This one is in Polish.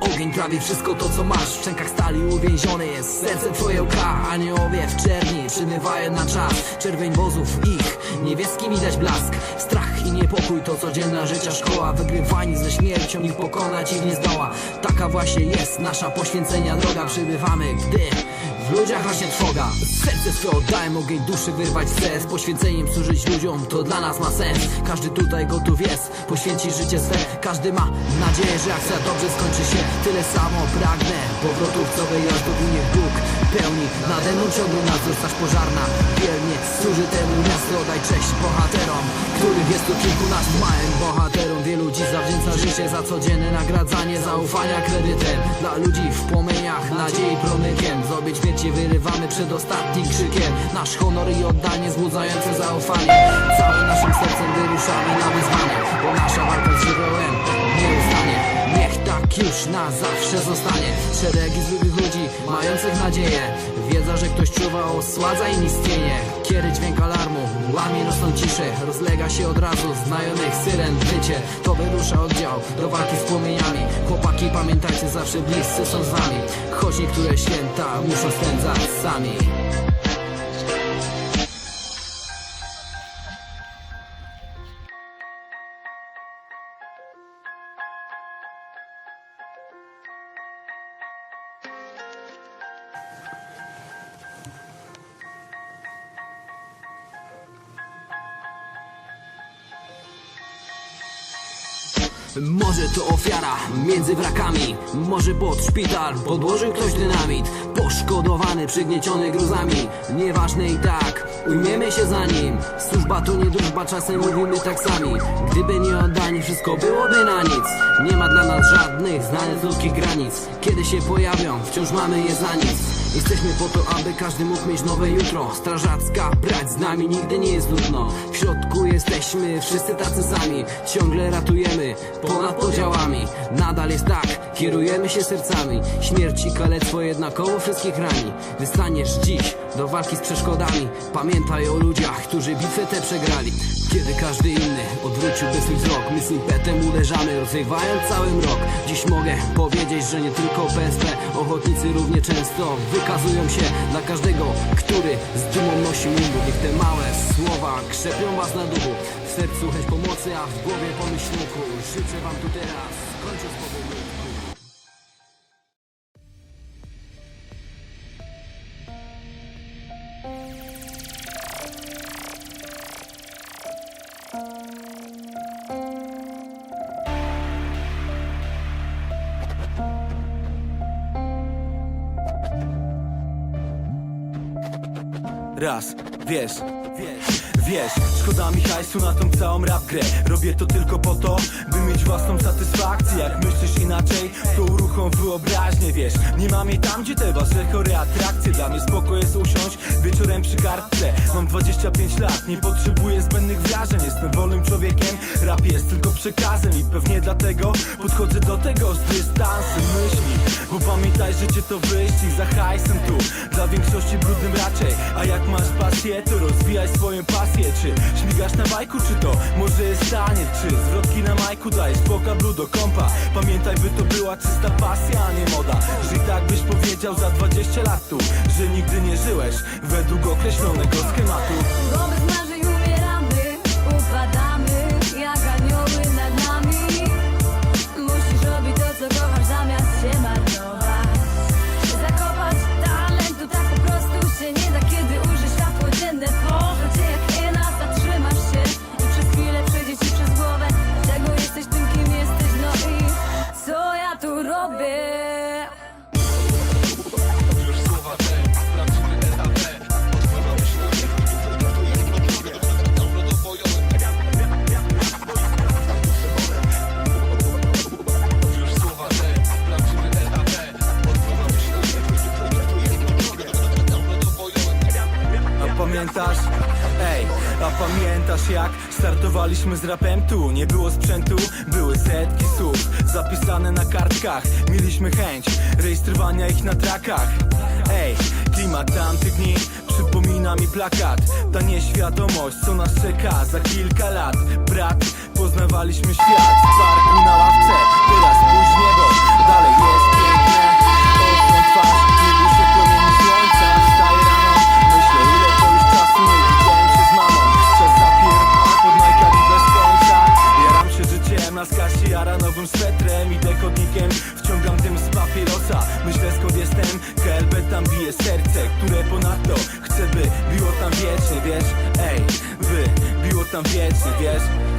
ogień trawi wszystko to co masz? W szczękach stali uwięzione jest serce twoje łka Aniołowie w czerni przymywają na czas. Czerwień wozów ich, niebieskim widać blask. Strach i niepokój to codzienna życia szkoła. Wygrywani ze śmiercią ich pokonać ich nie zdoła Taka właśnie jest nasza poświęcenia droga. Przybywamy, gdy w ludziach rośnie trwoga. Serce swe oddałem, ogień duszy wyrwać Z poświęceniem służyć ludziom, to dla nas ma sens. Każdy tutaj gotów jest, poświęcić życie swe. Każdy ma nadzieję, że akcja dobrze skończy się Tyle samo pragnę. Powrotów, co wyjazdów i niech Bóg pełni. Nade mną ciągle nadzór, straż pożarna. Wiernie służy temu miasto, daj cześć bohaterom Których jest tu kilkunastu. Małym bohaterom Wielu dziś zawdzięcza życie za codzienne nagradzanie Zaufania kredytem dla ludzi w płomieniach Nadziei promykiem. Z obieć śmierci wyrywamy przed ostatnim krzykiem. Nasz honor i oddanie złudzające zaufanie. Całym naszym sercem wyruszamy na wyzwanie Bo nasza walka z żywiołem nie ustanie Niech tak już na zawsze zostanie. Szeregi zwykłych ludzi mających nadzieję. Wiedza, że ktoś czuwa osładza im istnienie Kiery dźwięk alarmu łamie nocną ciszę Rozlega się od razu znajomych syren wycie To wyrusza oddział do walki z płomieniami. Chłopaki pamiętajcie zawsze bliscy są z wami. Choć niektóre święta muszą spędzać sami Może to ofiara między wrakami Może pod szpital podłożył ktoś dynamit Poszkodowany, przygnieciony gruzami. Nieważne i tak, ujmiemy się za nim. Służba to nie drużba, czasem mówimy tak sami. Gdyby nie oddanie, wszystko byłoby na nic. Nie ma dla nas żadnych znanych ludzkich granic. Kiedy się pojawią, wciąż mamy je za nic Jesteśmy po to, aby każdy mógł mieć nowe jutro. Strażacka brać z nami nigdy nie jest nudno. W środku jesteśmy wszyscy tacy sami. Ciągle ratujemy ponad podziałami. Nadal jest tak, kierujemy się sercami. Śmierć i kalectwo jednakowo wszystkich rani. Wystaniesz dziś do walki z przeszkodami. Pamiętaj o ludziach, którzy bitwę tę przegrali. Kiedy każdy inny odwrócił by swój wzrok My z impetem uderzamy, rozrywając cały mrok. Dziś mogę powiedzieć, że nie tylko PSP Ochotnicy równie często wykazują się dla każdego Który z dumą nosi mundur Niech te małe słowa krzepią was na duchu. W sercu chęć pomocy, a w głowie pomyślunku Życzę wam tu teraz, kończąc powolutku Raz, wiesz, wiesz, wiesz. Szkoda mi hajsu na tą całą rap grę. Robię to tylko po to, by mieć własną satysfakcję. Jak myślisz inaczej, to uruchom wyobraźnię, wiesz. Nie mam jej tam, gdzie te wasze chore atrakcje. Dla mnie spoko jest usiąść wieczorem przy kartce. Mam 25 lat, nie potrzebuję zbędnych wrażeń. Jestem wolnym człowiekiem, rap jest tylko przekazem I pewnie dlatego podchodzę do tego z dystansem. Myśli Bo pamiętaj, życie to wyścig za hajsem tu. Dla większości brudnym raczej A jak masz pasję, to rozwijaj swoją pasję. Czy śmigasz na bajku, czy to może jest taniec? Czy zwrotki na majku dajesz po kablu do kompa? Pamiętaj, by to była czysta pasja, a nie moda. I tak byś powiedział za 20 lat tu Że nigdy nie żyłeś według określonego schematu pamiętasz? Ej, a pamiętasz jak startowaliśmy z rapem tu? Nie było sprzętu, były setki słów Zapisane na kartkach, mieliśmy chęć rejestrowania ich na trakach Ej, klimat tamtych dni przypomina mi plakat Ta nieświadomość, co nas czeka za kilka lat Brat, poznawaliśmy świat w parku na tam wiecznie, wiesz?